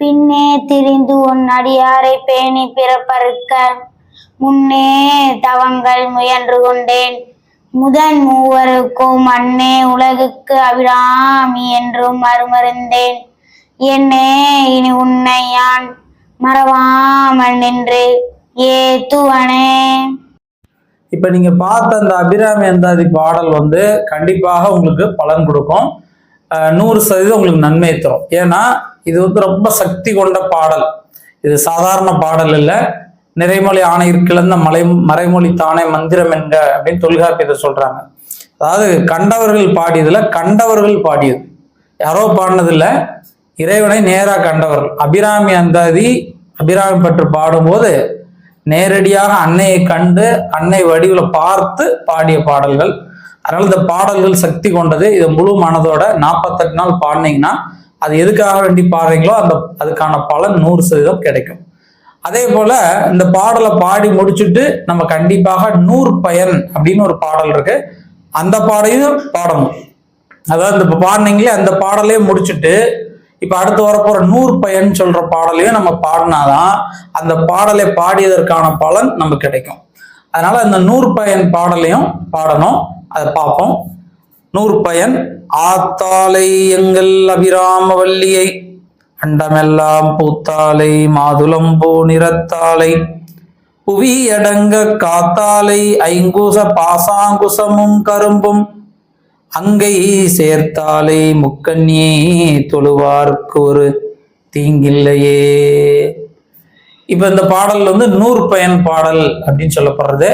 பின்னே திரிந்து உன் அடியாரை பேணி பிறப்பறுக்க முன்னே தவங்கள் முயன்று கொண்டேன். முதன் மூவருக்கும் அன்னே உலகுக்கு அபிராமி என்றும் மறுமருந்தேன். என்னே இனி உன்னை யான் மறவாமல் நின்று ஏத்துவனே. இப்போ நீங்க பார்த்த அந்த அபிராமி அந்தாதி பாடல் வந்து கண்டிப்பாக உங்களுக்கு பலன் கொடுக்கும். நூறு சதவீதம் உங்களுக்கு நன்மை தரும். ஏன்னா இது வந்து ரொம்ப சக்தி கொண்ட பாடல். இது சாதாரண பாடல் இல்லை. நிறைமொழி ஆணையிற்கிழந்த மலை மறைமொழி தானே மந்திரம் என்க அப்படின்னு தொல்காப்பியத்தை சொல்றாங்க. அதாவது கண்டவர்கள் பாடியதுல கண்டவர்கள் பாடியது. யாரோ பாடினதில்ல இறைவனை நேராக கண்டவர்கள். அபிராமி அந்தாதி அபிராமி பற்று பாடும்போது நேரடியாக அன்னையை கண்டு அன்னை வடிவில் பார்த்து பாடிய பாடல்கள். அதனால இந்த பாடல்கள் சக்தி கொண்டது இதை முழு மனதோட நாற்பத்தெட்டு நாள் பாடினீங்கன்னா அது எதுக்காக வேண்டி பாடுறீங்களோ அந்த அதுக்கான பலன் நூறு சதவீதம் கிடைக்கும். அதே போல இந்த பாடலை பாடி முடிச்சுட்டு நம்ம கண்டிப்பாக நூறு பயன் அப்படின்னு ஒரு பாடல் இருக்கு. அந்த பாடையும் பாடணும். அதாவது இந்த பாடினீங்களே அந்த பாடலையே முடிச்சுட்டு இப்ப அடுத்து வரப்போற நூறு பயன் சொல்ற பாடலையும் நம்ம பாடினாதான் அந்த பாடலை பாடியதற்கான பலன் நமக்கு கிடைக்கும். அதனால அந்த நூறு பயன் பாடலையும் பாடணும். அதை பார்ப்போம் நூற்பயன் ஆத்தாலை எங்கள் அபிராம வல்லியை அண்டமெல்லாம் பூத்தாலை மாதுளம்பூ நிறத்தாலை புவி அடங்க காத்தாலை ஐங்குச பாசாங்குசமும் கரும்பும் அங்கை சேர்த்தாலை முக்கண்ணியே தொழுவார்க்கு ஒரு தீங்கில்லையே. இப்ப இந்த பாடல் வந்து நூறு பயன் பாடல் அப்படின்னு சொல்லப்படுறது.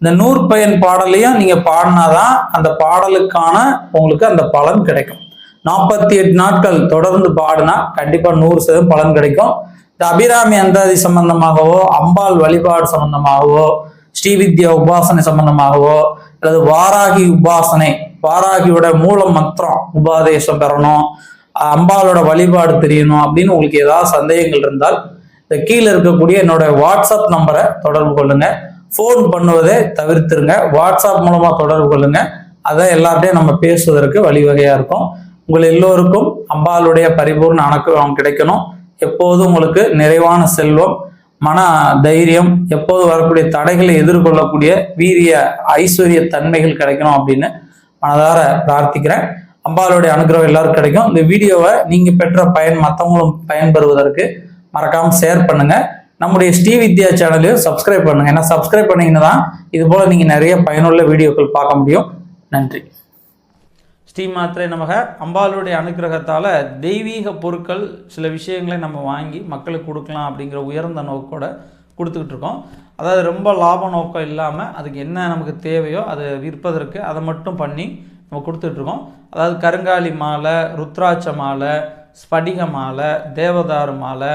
இந்த நூற்பயன் பாடலையும் நீங்க பாடினாதான் அந்த பாடலுக்கான உங்களுக்கு அந்த பலன் கிடைக்கும். நாற்பத்தி எட்டு நாட்கள் தொடர்ந்து பாடினா கண்டிப்பா நூறு சதவீதம் பலன் கிடைக்கும். இந்த அபிராமி அந்தாதி சம்பந்தமாகவோ அம்பாள் வழிபாடு சம்பந்தமாகவோ ஸ்ரீவித்யா உபாசனை சம்பந்தமாகவோ அல்லது வாராகி உபாசனை வாராகியோட மூல மந்திரம் உபாதேசம் பெறணும் அம்பாளோட வழிபாடு தெரியணும் அப்படின்னு உங்களுக்கு ஏதாவது சந்தேகங்கள் இருந்தால் இந்த கீழே இருக்கக்கூடிய என்னோட வாட்ஸ்அப் நம்பரை தொடர்பு கொள்ளுங்கள் ஃபோன் பண்ணுவதை தவிர்த்துருங்க. வாட்ஸ்அப் மூலமாக தொடர்பு கொள்ளுங்க. அதை எல்லார்ட்டையும் நம்ம பேசுவதற்கு வழிவகையாக இருக்கும். உங்கள் எல்லோருக்கும் அம்பாளுடைய பரிபூர்ண அனுக்கிரகம் கிடைக்கணும். எப்போதும் உங்களுக்கு நிறைவான செல்வம் மன தைரியம் எப்போது வரக்கூடிய தடைகளை எதிர்கொள்ளக்கூடிய வீரிய ஐஸ்வர்ய தன்மைகள் கிடைக்கணும் அப்படின்னு மனதார பிரார்த்திக்கிறேன். அம்பாளுடைய அனுகிரகம் எல்லாருக்கும் கிடைக்கும். இந்த வீடியோவை நீங்கள் பெற்ற பயன் மற்றவங்களும் பயன்பெறுவதற்கு மறக்காமல் ஷேர் பண்ணுங்கள் நம்முடைய ஸ்ரீ வித்யா சேனலையும் சப்ஸ்கிரைப் பண்ணுங்க. ஏன்னா சப்ஸ்கிரைப் பண்ணீங்கன்னா தான் இது போல நீங்க நிறைய பயனுள்ள வீடியோக்கள் பார்க்க முடியும். நன்றி. ஸ்ரீ மாத்திரை நமக. அம்பாளுடைய அனுக்கிரகத்தால் தெய்வீக பொருட்கள் சில விஷயங்களை நம்ம வாங்கி மக்களுக்கு கொடுக்கலாம் அப்படிங்கிற உயர்ந்த நோக்கோட கொடுத்துக்கிட்டு இருக்கோம். அதாவது ரொம்ப லாப நோக்கம் இல்லாமல் அதுக்கு என்ன நமக்கு தேவையோ அதை விற்பதற்கு அதை மட்டும் பண்ணி நம்ம கொடுத்துட்ருக்கோம் அதாவது கருங்காலி மாலை ருத்ராட்ச மாலை ஸ்படிக மாலை தேவதாரு மாலை